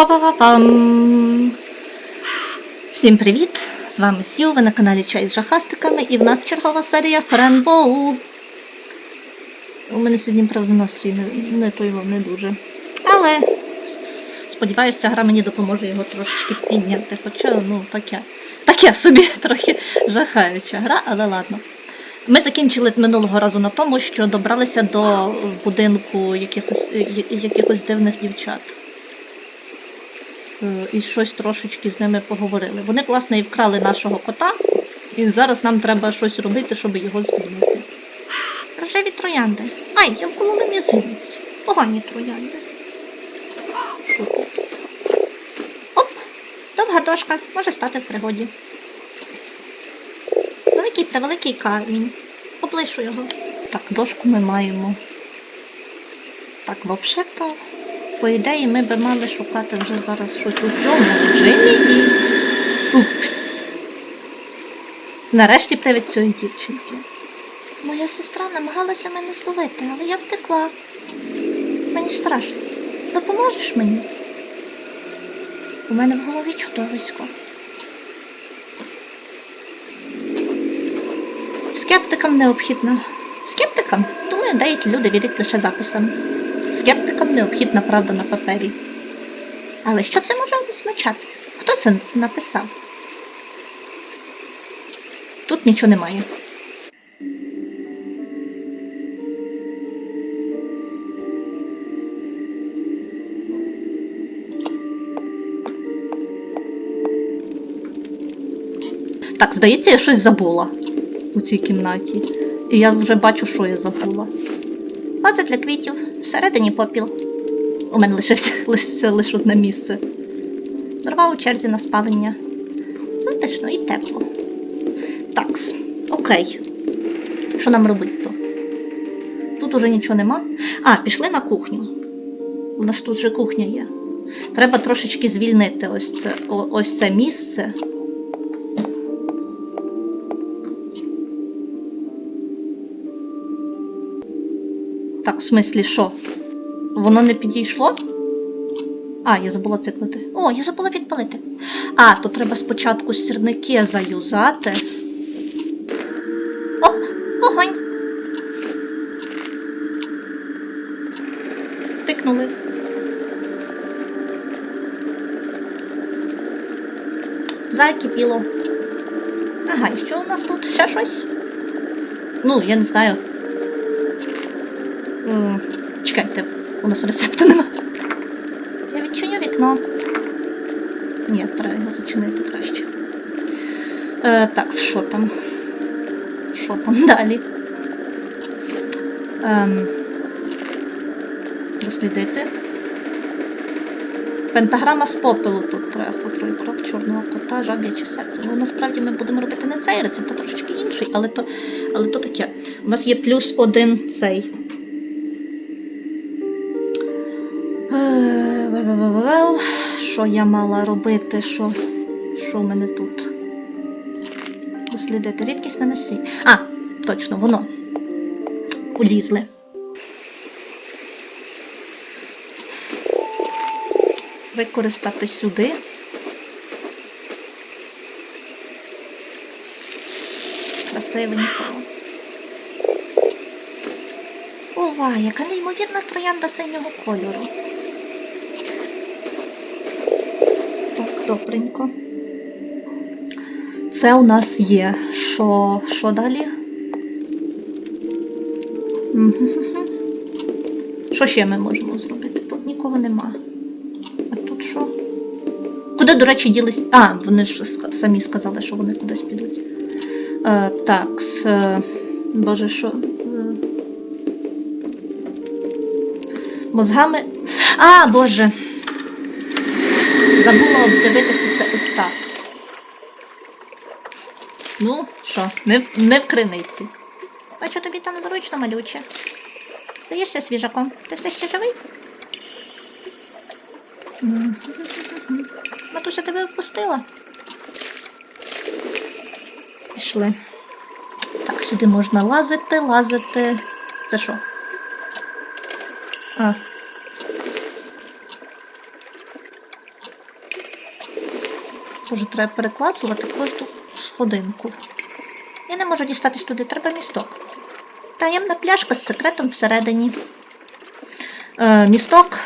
Па-па-па-пам! Всім привіт! З вами Сью, ви на каналі Чай з жахастиками, і в нас чергова серія Френбоу. У мене сьогодні, правда, настрій не, не той його не дуже. Але сподіваюся, гра мені допоможе його трошечки підняти. Хоча, ну, таке. Таке собі трохи жахаюча гра, але ладно. Ми закінчили минулого разу на тому, що добралися до будинку якихось, якихось дивних дівчат. Е, І щось трошечки з ними поговорили. Вони, власне, і вкрали нашого кота, і зараз нам треба щось робити, щоб його звільнити. Рожеві троянди. Ай, я вкололи мізинець. Погані троянди. Що? Оп! Довга дошка може стати в пригоді. Великий превеликий камінь. Облишу його. Так, дошку ми маємо. Так, взагалі-то, по ідеї, ми би мали шукати вже зараз щось у цьому режимі і. Упс. Нарешті привід цієї дівчинки. Моя сестра намагалася мене зловити, але я втекла. Мені страшно. Допоможеш мені? У мене в голові чудовисько. Скептикам необхідно. Скептикам? Думаю, деякі люди вірять лише записам. Необхідна правда на папері. Але що це може означати? Хто це написав? Тут нічого немає. Так, здається, я щось забула у цій кімнаті. І я вже бачу, що я забула. Ваза для квітів, всередині попіл. У мене лишився лише лише одне місце. Дрова у черзі на спалення. Затишно і тепло. Такс, окей. Що нам робити то? Тут уже нічого нема. А, пішли на кухню. У нас тут же кухня є. Треба трошечки звільнити ось це, ось це місце. Так, в смислі, що? Воно не підійшло? А, я забула циклити. О, я забула підпалити. А, то треба спочатку сірники заюзати. Оп, вогонь. Тикнули. Закипіло. Ага, і що у нас тут? Ще щось? Ну, я не знаю. Чекайте, у нас рецепту нема. Я відчиню вікно. Ні, треба його зачинити краще. Е, так, що там? Що там далі? Ем, дослідити. Пентаграма з попелу тут треба хутрої кров чорного кота, жаб'яче серце. Ну, насправді ми будемо робити не цей рецепт, а трошечки інший, але то, але то таке. У нас є плюс один цей. Ве-ве-ве-ве-ве. Що я мала робити? Що, що в мене тут? Дослідити рідкісне насіння. А, точно, воно. Улізли. Використати сюди. Красивенько. Ова, яка неймовірна троянда синього кольору. Так, добренько. Це у нас є. Що, що далі? Що ще ми можемо зробити? Тут нікого нема. А тут що? Куди, до речі, ділись. А, вони ж самі сказали, що вони кудись підуть. Е, так, с... е, Боже, що. Е, Мозгами. А, Боже! Забула обдивитися це ось так. Ну, що, ми, ми в криниці. Бачу, тобі там зручно, малюче. Стаєшся свіжаком. Ти все ще живий? Матуся тебе впустила. Пішли. Так, сюди можна лазити, лазити. Це що? А. Тож треба переклацувати кожну сходинку. Я не можу дістатись туди, треба місток. Таємна пляшка з секретом всередині. Е, місток.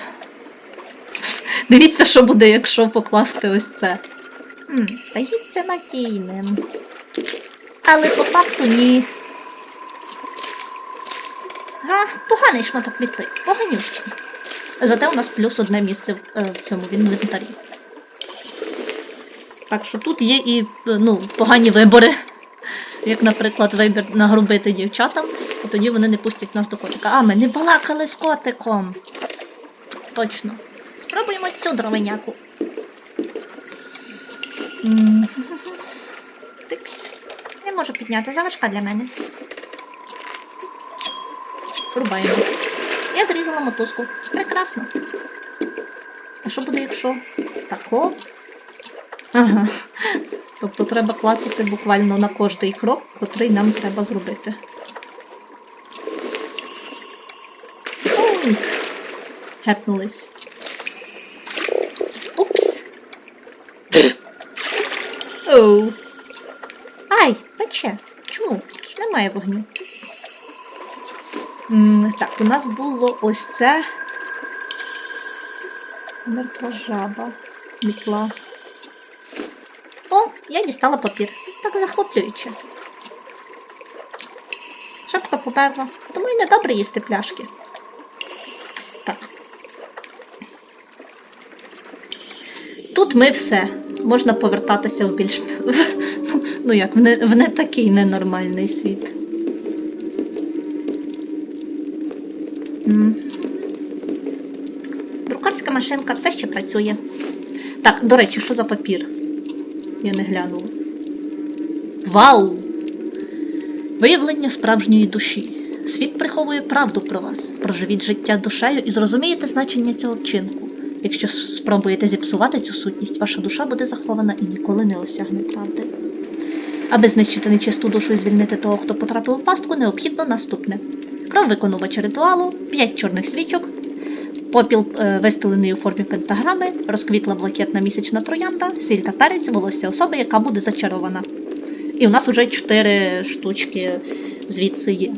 Дивіться, що буде, якщо покласти ось це. Хм, здається надійним. Але по факту ні. Га, поганий шматок мітли, поганющий. Зате у нас плюс одне місце в, е, цьому інвентарі. Так що тут є і ну, погані вибори. Як, наприклад, вибір нагрубити дівчатам, і тоді вони не пустять нас до котика. А, ми не балакали з котиком. Точно. Спробуємо цю дровиняку. М, Тикс. Не можу підняти, заважка для мене. Рубаємо. Я зрізала мотузку. Прекрасно. А що буде, якщо тако? Ага. Тобто треба клацати буквально на кожний крок, котрий нам треба зробити. Гепнулись. Упс. Оу. Ай, пече. Чому? Тут немає вогню. М, Так, у нас було ось це. Це мертва жаба. Мітла. Я дістала папір. Так захоплююче. Шапка поперла, тому й недобре їсти пляшки. Так. Тут ми все. Можна повертатися в більш. Ну як, в не, в не такий ненормальний світ. Друкарська машинка все ще працює. Так, до речі, що за папір? Я не глянула. Вау! Виявлення справжньої душі. Світ приховує правду про вас. Проживіть життя душею і зрозумієте значення цього вчинку. Якщо спробуєте зіпсувати цю сутність, ваша душа буде захована і ніколи не осягне правди. Аби знищити нечисту душу і звільнити того, хто потрапив у пастку, необхідно наступне: кров виконувача ритуалу, 5 чорних свічок, попіл е, вистелений у формі пентаграми, розквітла блакитна місячна троянда, сіль та перець, волосся особи, яка буде зачарована. І у нас уже 4 штучки звідси є.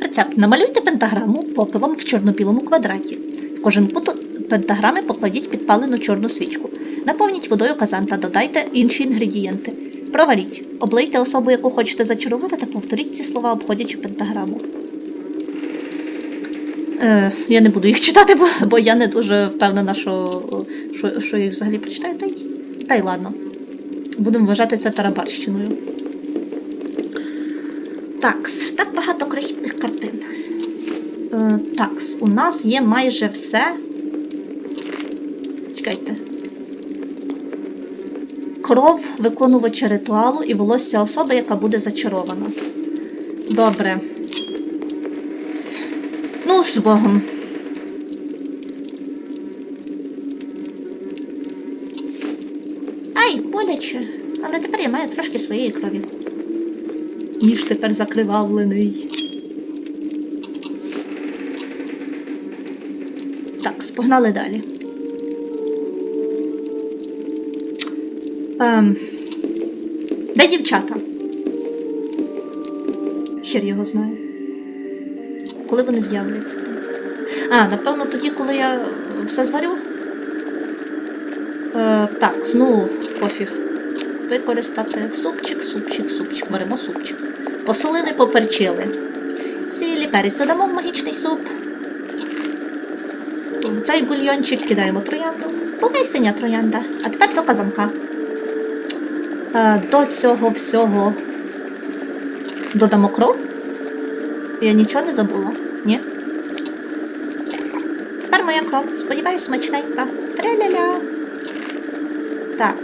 Рецепт. Намалюйте пентаграму попелом в чорно-білому квадраті. В кожен кут пентаграми покладіть підпалену чорну свічку. Наповніть водою казан та додайте інші інгредієнти. Проваріть. Облийте особу, яку хочете зачарувати, та повторіть ці слова, обходячи пентаграму. Е, я не буду їх читати, бо, бо я не дуже впевнена, що, що, що їх взагалі прочитаю. Та й, та й ладно. Будемо вважати це тарабарщиною. Такс, так багато крихітних картин. Е, такс, у нас є майже все. Чекайте. Кров виконувача ритуалу і волосся особи, яка буде зачарована. Добре. З Богом. Ай, боляче. Але тепер я маю трошки своєї крові. Ніж тепер закривавлений. Так, спогнали далі. Ем, де дівчата? Хер його знає. Коли вони з'являться? А, напевно, тоді, коли я все зварю. Е, так, ну, пофіг. Використати супчик, супчик, супчик. Беремо супчик. Посолили, поперчили. Сілі перець додамо в магічний суп. В цей бульйончик кидаємо троянду. Бувай синя троянда. А тепер до казанка. Е, до цього всього додамо кров. Я нічого не забула, моя кров. Сподіваюсь, смачненька. Траля-ля. Так,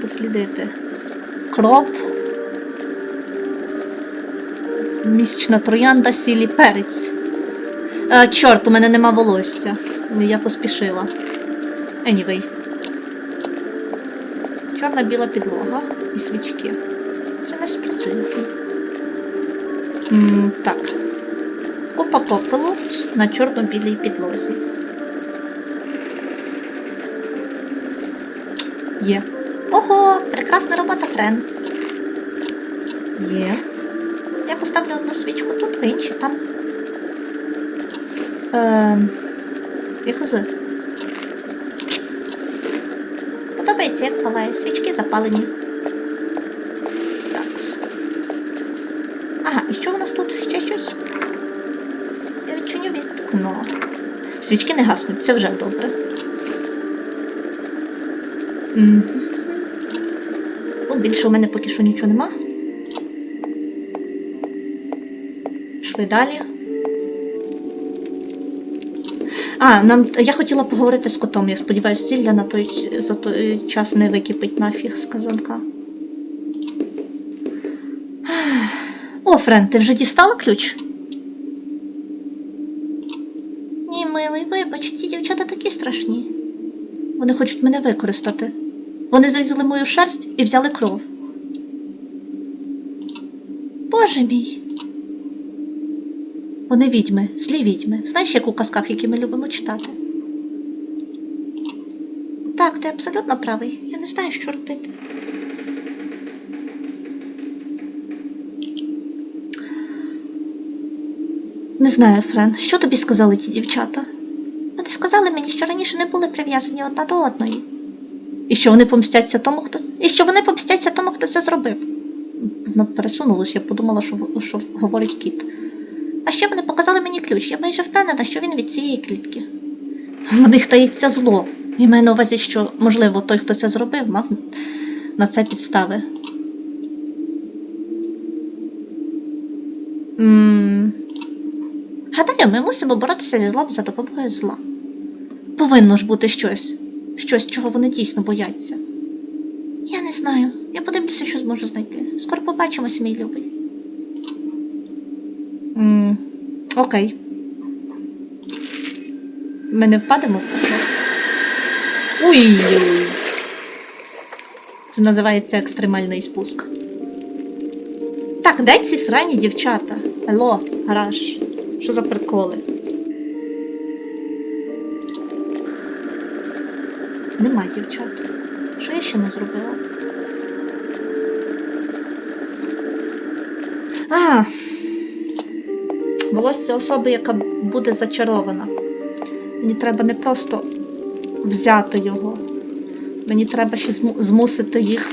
дослідити. Кров. Місячна троянда, сілі перець. Е, чорт, у мене нема волосся. Я поспішила. Anyway. Чорна біла підлога і свічки. Це не спрацює. Так. Купа попелу на чорно-білій підлозі. Є. Ого, прекрасна робота, Френ. Є. Я поставлю одну свічку тут, а інші там. Ем, я хз. Подобається, як палає. Свічки запалені. Такс. Ага, і що у нас тут? Ще щось? Я відчиню вікно. Свічки не гаснуть, це вже добре. Ну, більше у мене поки що нічого нема. Пішли далі. А, нам я хотіла поговорити з котом. Я сподіваюся, зілля на той за той час не википить нафіг з казанка. О, Френ, ти вже дістала ключ? Ні, милий, вибач, ті дівчата такі страшні. Вони хочуть мене використати. Вони зрізали мою шерсть і взяли кров. Боже мій. Вони відьми, злі відьми. Знаєш, як у казках, які ми любимо читати? Так, ти абсолютно правий. Я не знаю, що робити. Не знаю, Френ, що тобі сказали ті дівчата? Вони сказали мені, що раніше не були прив'язані одна до одної. І що вони помстяться тому, хто. І що вони помстяться тому, хто це зробив. Воно пересунулось, я подумала, що, що говорить кіт. А ще вони показали мені ключ. Я майже впевнена, що він від цієї клітки. В них таїться зло. І маю на увазі, що, можливо, той, хто це зробив, мав на це підстави. м Гадаю, ми мусимо боротися зі злом за допомогою зла. Повинно ж бути щось, щось, чого вони дійсно бояться. Я не знаю. Я подивлюся, що зможу знайти. Скоро побачимося, мій любий. м окей. Ми не впадемо тут. Ой-ой. Це називається екстремальний спуск. Так, де ці срані дівчата? Ело, гараж. Що за приколи? Нема дівчат. Що я ще не зробила? А! Волосся особи, яка буде зачарована. Мені треба не просто взяти його. Мені треба ще змусити їх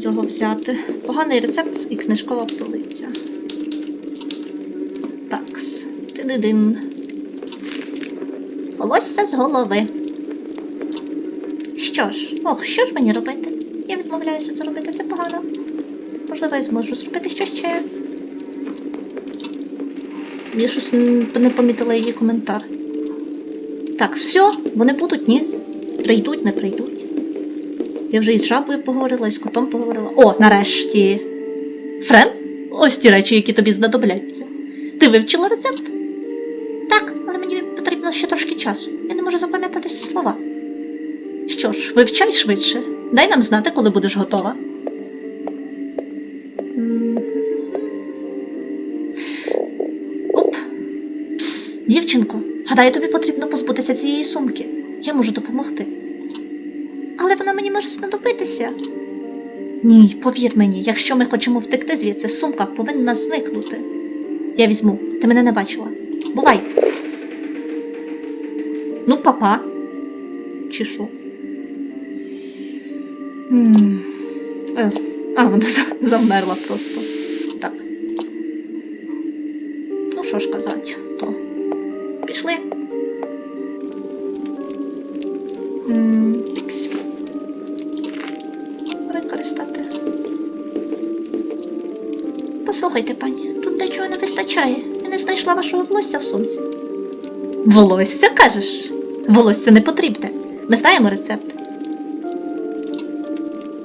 його взяти. Поганий рецепт і книжкова полиця. Такс. Ти-дидин. Волосся з голови. Що ж, ох, що ж мені робити? Я відмовляюся це робити, це погано. Можливо, я зможу зробити що ще. Я щось не помітила її коментар. Так, все, вони будуть, ні? Прийдуть, не прийдуть. Я вже із жабою поговорила, і з котом поговорила. О, нарешті. Френ? Ось ті речі, які тобі знадобляться. Ти вивчила рецепт? Часу. Я не можу запам'ятати всі слова. Що ж, вивчай швидше. Дай нам знати, коли будеш готова. Оп. Пс, дівчинко, гадаю, тобі потрібно позбутися цієї сумки. Я можу допомогти. Але вона мені може знадобитися. Ні, повір мені, якщо ми хочемо втекти звідси, сумка повинна зникнути. Я візьму, ти мене не бачила. Бувай. Ну, папа. Чи що? Е, А, вона за- завмерла просто. Так. Ну, що ж казати, то. Пішли. М, Тиксь. Використати. Послухайте, пані, тут дечого не вистачає. Я не знайшла вашого волосся в сумці. Волосся, кажеш? Волосся не потрібне. Ми знаємо рецепт.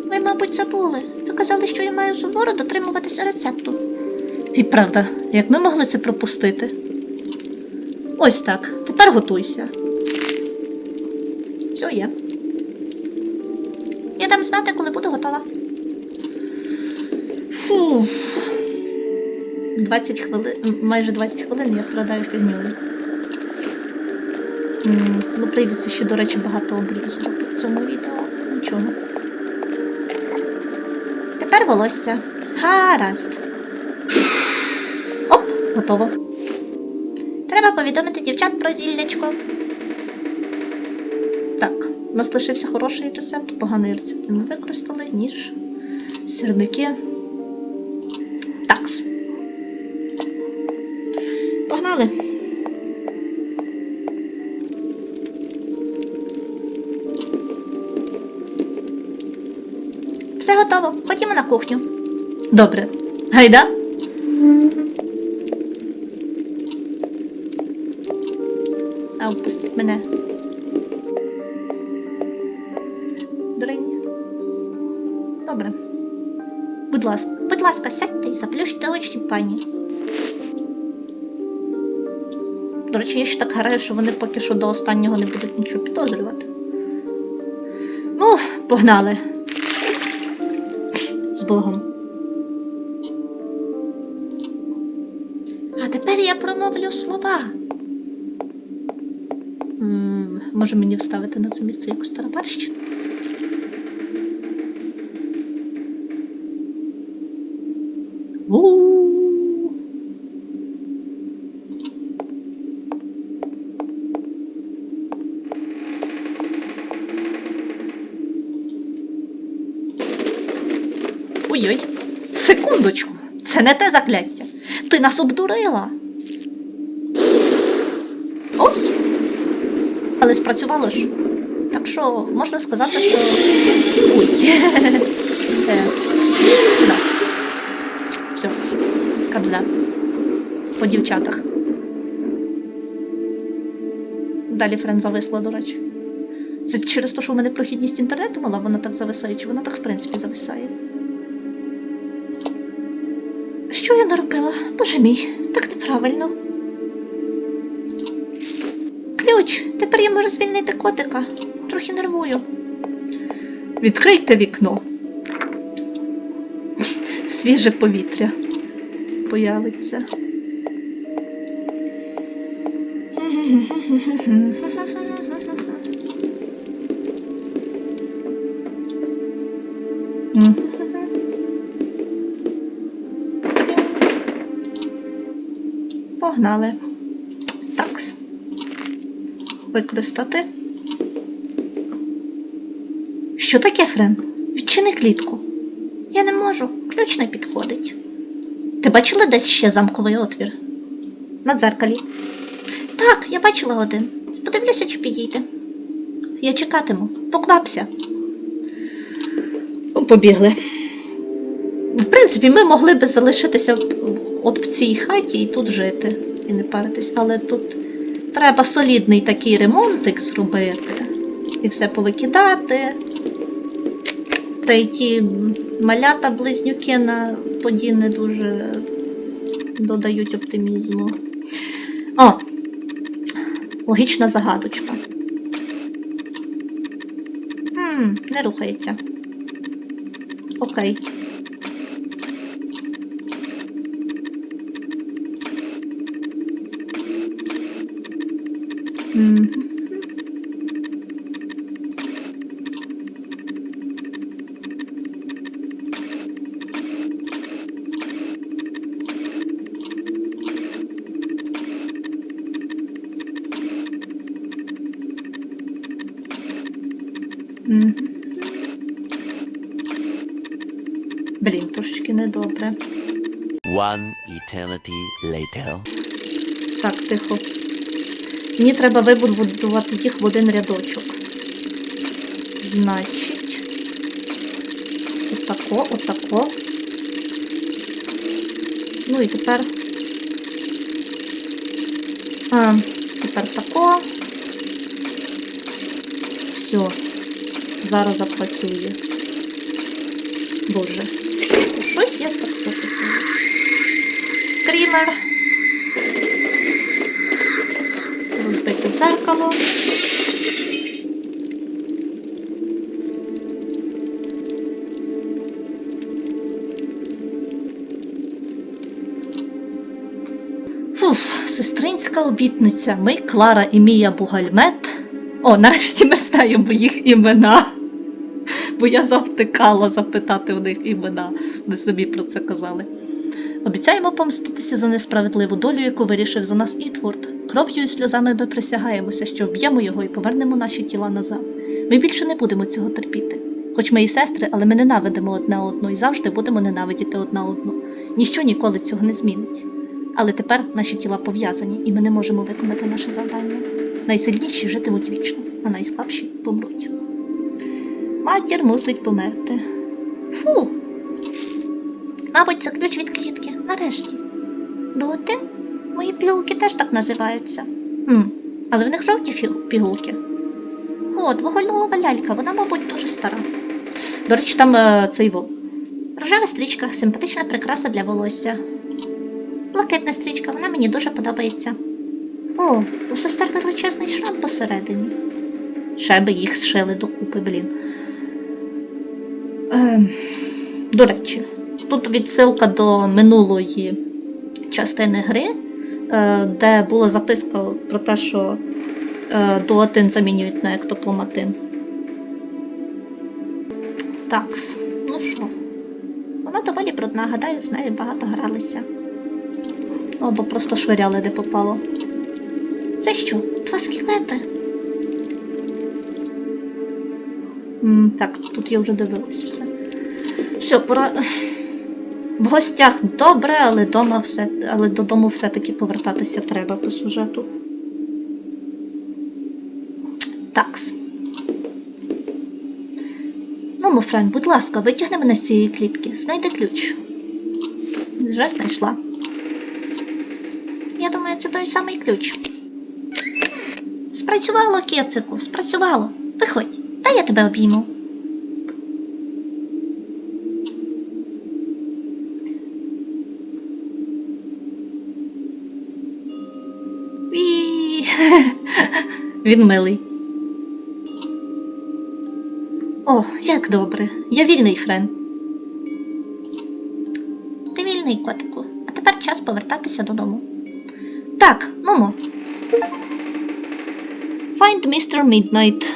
Ви, мабуть, забули. Ви казали, що я маю суворо дотримуватися рецепту. І правда, як ми могли це пропустити? Ось так. Тепер готуйся. Все є. Я дам знати, коли буду готова. Фу. 20 хвилин, майже 20 хвилин я страдаю фігньою. Ну, прийдеться ще, до речі, багато обрізувати в цьому відео. Нічого. Тепер волосся. Гаразд. Оп, готово. Треба повідомити дівчат про зіллячко. Так, у нас лишився хороший рецепт, поганий рецепт ми використали, ніж, сірники. Все готово. Ходімо на кухню. Добре. Гайда? А, впустіть мене. Дринь. Добре. Будь ласка, будь ласка, сядьте і заплющте очі, пані. До речі, я ще так гадаю, що вони поки що до останнього не будуть нічого підозрювати. Ну, погнали. З закляття. Ти нас обдурила. Ой. Але спрацювало ж. Так що можна сказати, що. Ой. Е. Все. Кабзда. По дівчатах. Далі френд зависла, до речі. Це через те, що в мене прохідність інтернету мала, вона так зависає, чи вона так в принципі зависає? Боже мій, так неправильно. Ключ, тепер я можу звільнити котика. Трохи нервую. Відкрийте вікно. Свіже повітря появиться. Погнали. Такс. Використати. Що таке, Френ? Відчини клітку. Я не можу, ключ не підходить. Ти бачила десь ще замковий отвір? На дзеркалі. Так, я бачила один. Подивлюся, чи підійде. Я чекатиму. Поквапся. Побігли. В принципі, ми могли би залишитися от в цій хаті і тут жити, і не паритись, але тут треба солідний такий ремонтик зробити і все повикидати. Та й ті малята близнюки на поді не дуже додають оптимізму. О! Логічна загадочка. Хм, не рухається. Окей. Eternity later. Так, тихо. Мені треба вибудувати їх в один рядочок. Значить. Отако, отако. Ну і тепер. А, тепер тако. Все. Зараз запрацює. Боже. Щось я так захотіла. Скрімер. Розбите дзеркало. Фуф, сестринська обітниця. Ми, Клара і Мія Бугальмет, О, нарешті ми знаємо їх імена. Бо я завтикала запитати у них імена. Ми собі про це казали. Обіцяємо помститися за несправедливу долю, яку вирішив за нас Ітворд. Кров'ю і сльозами ми присягаємося, що вб'ємо його і повернемо наші тіла назад. Ми більше не будемо цього терпіти. Хоч ми і сестри, але ми ненавидимо одне одну і завжди будемо ненавидіти одна одну. Ніщо ніколи цього не змінить. Але тепер наші тіла пов'язані, і ми не можемо виконати наше завдання. Найсильніші житимуть вічно, а найслабші помруть. Матір мусить померти. Фу. Мабуть, це ключ від клітки. Нарешті. Доти? Мої пігулки теж так називаються. Хм, але в них жовті пігулки. О, двоголова лялька, вона, мабуть, дуже стара. До речі, там е, цей вол. Рожева стрічка, симпатична прикраса для волосся. Блакитна стрічка, вона мені дуже подобається. О, у сестер величезний шрам посередині. Ще би їх зшили докупи, блін. Ем, до речі, тут відсилка до минулої частини гри, е, де була записка про те, що е, дуотин замінюють на ектопломатин. Такс, ну що? Вона доволі брудна, гадаю, з нею багато гралися. Або просто швиряли, де попало. Це що? Два скелети? Так, тут я вже дивилася все. Все, пора. В гостях добре, але дома все, але додому все-таки повертатися треба по сюжету. Такс. Ну, Мофрен, будь ласка, витягни мене з цієї клітки. Знайди ключ. Вже знайшла. Я думаю, це той самий ключ. Спрацювало, кецику, спрацювало. Виходь, дай я тебе обійму. Він милий. О, як добре. Я вільний, Френ. Ти вільний, котику. А тепер час повертатися додому. Так, нумо. Find Mr. Midnight.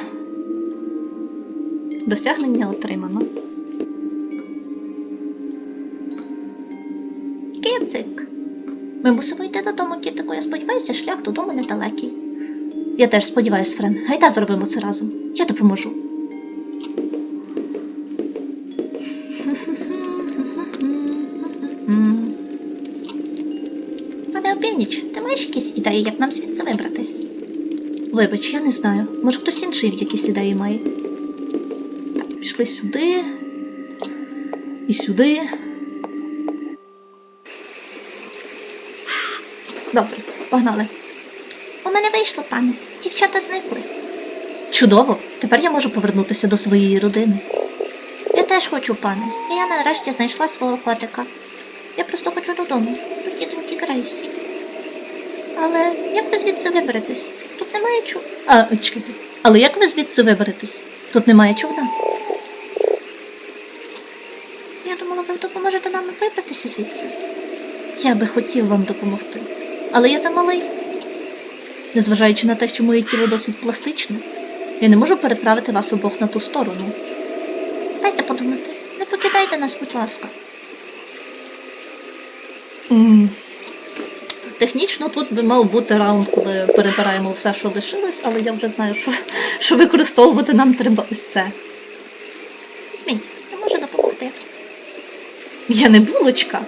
Досягнення отримано. Кицик. Ми мусимо йти додому, кітику. Я сподіваюся, шлях додому недалекий. Я теж сподіваюсь, Френ. Гайда зробимо це разом. Я допоможу. Пане опівніч, ти маєш якісь ідеї, як нам звідси вибратись? Вибач, я не знаю. Може хтось інший якісь ідеї має. Так, пішли сюди. І сюди. Добре, погнали. Вийшло, пане. Дівчата зникли. Чудово! Тепер я можу повернутися до своєї родини. Я теж хочу, пане. І я нарешті знайшла свого котика. Я просто хочу додому, до тітоньки Грейс. Але як ви звідси виберетесь? Тут немає чу. А, чекайте. Але як ви звідси виберетесь? Тут немає човна. Я думала, ви допоможете нам вибратися звідси. Я би хотів вам допомогти. Але я замалий. Незважаючи на те, що моє тіло досить пластичне, я не можу переправити вас обох на ту сторону. Дайте подумати, не покидайте нас, будь ласка. М, Технічно тут би мав бути раунд, коли перебираємо все, що лишилось, але я вже знаю, що, що використовувати нам треба ось це. Сміть, це може допомогти. Я не булочка.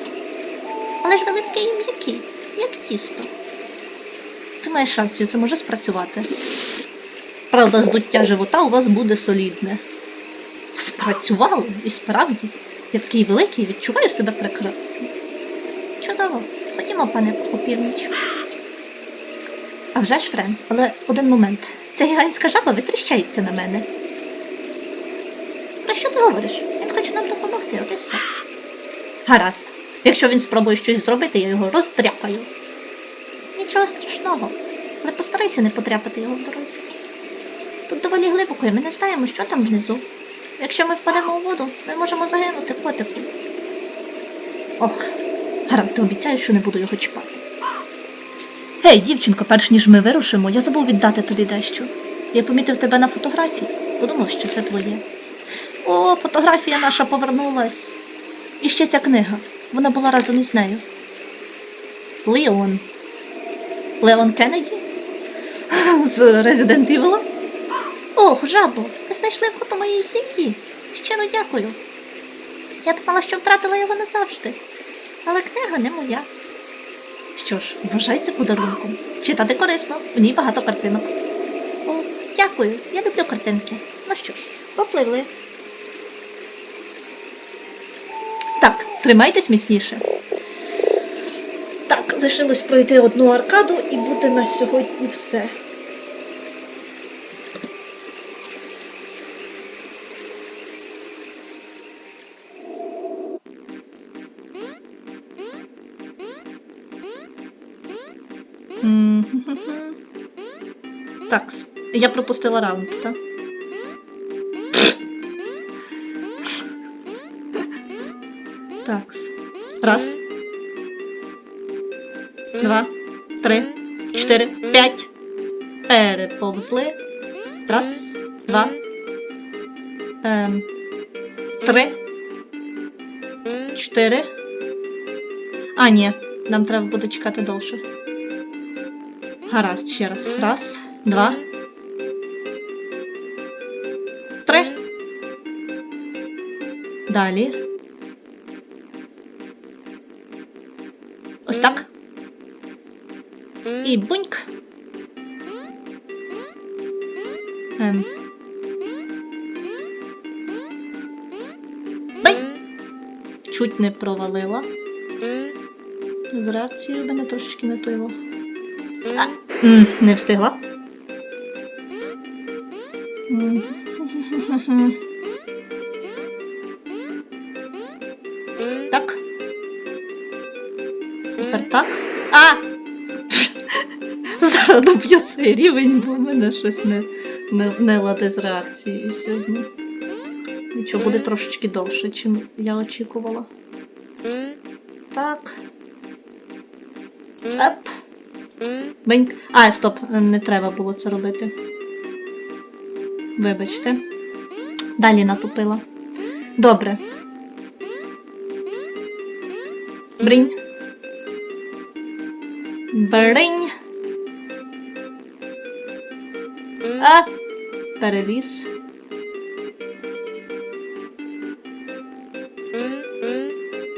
Але ж липкі і м'які, як тісто. Ти маєш рацію, це може спрацювати. Правда, здуття живота у вас буде солідне. Спрацювало, і справді. Я такий великий, відчуваю себе прекрасно. Чудово. Ходімо, пане опівніч. А вже ж, Френ, але один момент. Ця гігантська жаба витріщається на мене. Про що ти говориш? Він хоче нам допомогти, от і все. Гаразд. Якщо він спробує щось зробити, я його роздряпаю. Нічого страшного, але постарайся не потряпати його в дорозі. Тут доволі глибоко, і ми не знаємо, що там внизу. Якщо ми впадемо у воду, ми можемо загинути в котику. Ох, гаразд, обіцяю, що не буду його чіпати. Гей, дівчинко, перш ніж ми вирушимо, я забув віддати тобі дещо. Я помітив тебе на фотографії. Подумав, що це твоє. О, фотографія наша повернулась. І ще ця книга. Вона була разом із нею. Леон. Леон Кеннеді? З Resident Evil? Ох, жабо, ви знайшли фото моєї сім'ї. Щиро дякую. Я думала, що втратила його назавжди. Але книга не моя. Що ж, вважай це подарунком. Читати корисно, в ній багато картинок. О, дякую, я люблю картинки. Ну що ж, попливли. Так, тримайтесь міцніше. Лишилось пройти одну аркаду і буде на сьогодні все. Так, я пропустила раунд? Так. Чотири. П'ять. Переповзли. Раз. Два. Ем. Три. Чотири. А, ні. Нам треба буде чекати довше. Гаразд, ще раз. Раз, два. Три. Далі. І буньк. Ем. Чуть не провалила. З реакцією мене трошечки не той. Не встигла. Цей рівень, бо в мене щось не, не, не ладе з реакцією сьогодні. Нічого, буде трошечки довше, чим я очікувала. Так. Оп. Беньк. А, стоп, не треба було це робити. Вибачте. Далі натупила. Добре. Бринь. Бринь. А. Переліз.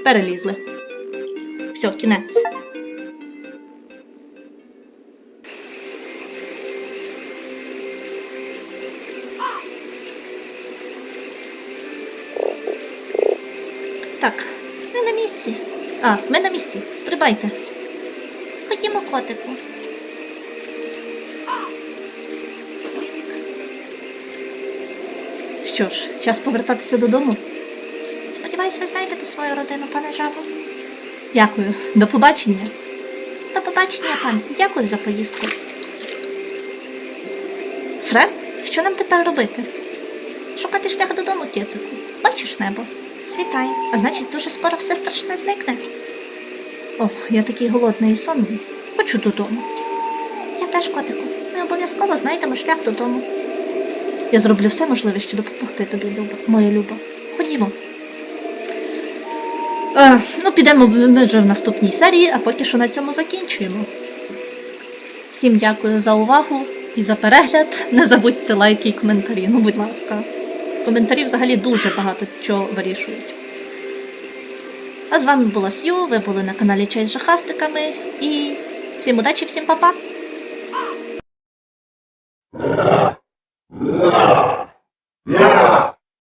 Перелізли. Все, кінець. Так, ми на місці. А, ми на місці. Стрибайте. Ходімо, котику. Що ж, час повертатися додому. Сподіваюсь, ви знайдете свою родину, пане жабо. Дякую. До побачення. До побачення, пане. Дякую за поїздку. Фред, що нам тепер робити? Шукати шлях додому, кицику. Бачиш небо? Світай, а значить, дуже скоро все страшне зникне. Ох, я такий голодний і сонний. Хочу додому. Я теж, котику. Ми обов'язково знайдемо шлях додому. Я зроблю все можливе, щоб допомогти тобі, Люба, моя Люба. Ходімо. Е, ну, підемо ми вже в наступній серії, а поки що на цьому закінчуємо. Всім дякую за увагу і за перегляд. Не забудьте лайки і коментарі, ну, будь ласка. Коментарі взагалі дуже багато чого вирішують. А з вами була Сью, ви були на каналі Чай з жахастиками і всім удачі, всім па-па!